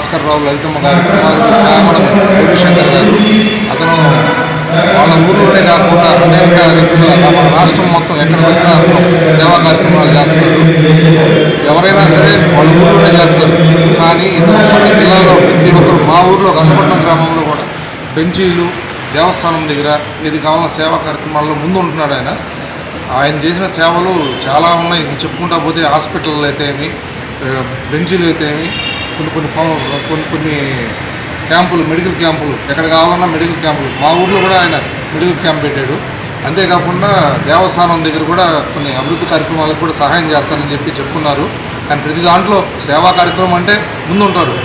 భాస్కర్ రావు లలితమ్మ గారు కుమారుడు రవిశంకర్ గారు అతను వాళ్ళ ఊర్లోనే కాకుండా అనేక రీతిలో మన రాష్ట్రం మొత్తం ఎక్కడ దొరికినా అతను సేవా కార్యక్రమాలు చేస్తున్నారు ఎవరైనా సరే వాళ్ళ ఊర్లోనే చేస్తారు. కానీ ఇతను మన జిల్లాలో ప్రతి ఒక్కరు మా ఊర్లో కనుపట్నం గ్రామంలో కూడా బెంచీలు దేవస్థానం దగ్గర ఏది కావాలన్నా సేవా కార్యక్రమాల్లో ముందు ఉంటున్నాడు ఆయన. ఆయన చేసిన సేవలు చాలా ఉన్నాయి. చెప్పుకుంటా పోతే హాస్పిటల్ అయితే ఏమి బెంచీలు అయితే ఏమి కొన్ని కొన్ని కొన్ని కొన్ని క్యాంపులు మెడికల్ క్యాంపులు ఎక్కడ కావాలన్నా మెడికల్ క్యాంపులు. మా ఊర్లో కూడా ఆయన మెడికల్ క్యాంప్ పెట్టాడు. అంతేకాకుండా దేవస్థానం దగ్గర కూడా కొన్ని అభివృద్ధి కార్యక్రమాలకు కూడా సహాయం చేస్తానని చెప్పి చెప్పుకున్నారు కానీ ప్రతి దాంట్లో సేవా కార్యక్రమం అంటే ముందుంటారు.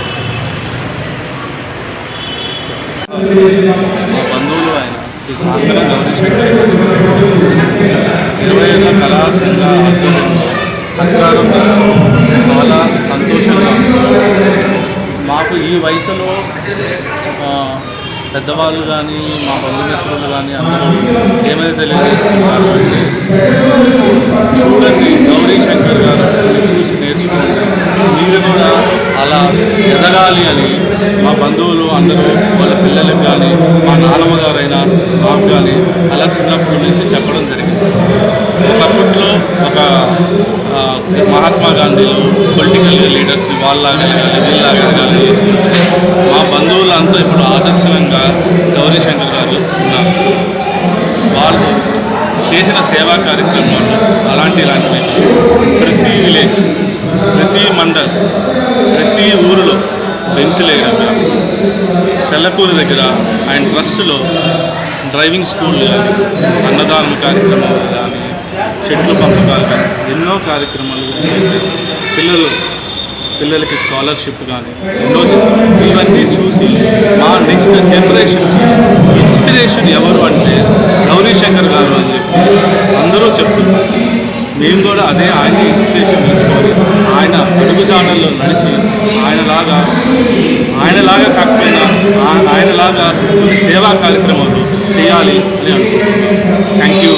ఇరవై ఐదు కళా సంఘ ఆధ్వర్యంలో చాలా మాకు ఈ వయసులో పెద్దవాళ్ళు కానీ మా బంధుమిత్రులు కానీ అందరూ ఏమైనా తెలియజేస్తున్నారు అంటే చూడండి గౌరీ శంకర్ గారు చూసి నేర్చుకోండి. మీరు కూడా అలా ఎదగాలి అని మా బంధువులు అందరూ వాళ్ళ పిల్లలకు కానీ మా నాన్నమ్మ గారైనా మాకు కానీ అలా చిన్నప్పటి నుంచి చెప్పడం జరిగింది. ఒకప్పట్లో ఒక మహాత్మా గాంధీలు పొలిటికల్ లీడర్స్ వాళ్ళలాగా కానీ వీళ్ళలాగా కానీ చేసి మా బంధువులంతా ఇప్పుడు ఆదర్శంగా గౌరీ శంకర్ గారు ఉన్నారు. వాళ్ళు చేసిన సేవా కార్యక్రమాలు అలాంటి ఇలాంటివి ప్రతి విలేజ్ ప్రతి మండల్ ప్రతి ఊరిలో బెంచ్లే కానీ తెల్లకూరు దగ్గర ఆయన ట్రస్ట్లో డ్రైవింగ్ స్కూల్ కానీ అన్నదానం కార్యక్రమాలు కానీ చెట్లు పంపకాలు కానీ ఎన్నో కార్యక్రమాలు పిల్లలు పిల్లలకి స్కాలర్షిప్ కానీ రెండోది ఇవన్నీ చూసి మా నెక్స్ట్ జనరేషన్ ఇన్స్పిరేషన్ ఎవరు అంటే గౌరీ శంకర్ గారు అని చెప్పి అందరూ చెప్తున్నారు. మేము కూడా అదే ఆయన ఇన్స్పిరేషన్ తీసుకొని ఆయన అడుగుజాడల్లో నడిచి ఆయనలాగా ఆయనలాగా కాకపోయినా ఆయనలాగా కొన్ని సేవా కార్యక్రమాలు చేయాలి అని అనుకుంటున్నాను థ్యాంక్ యూ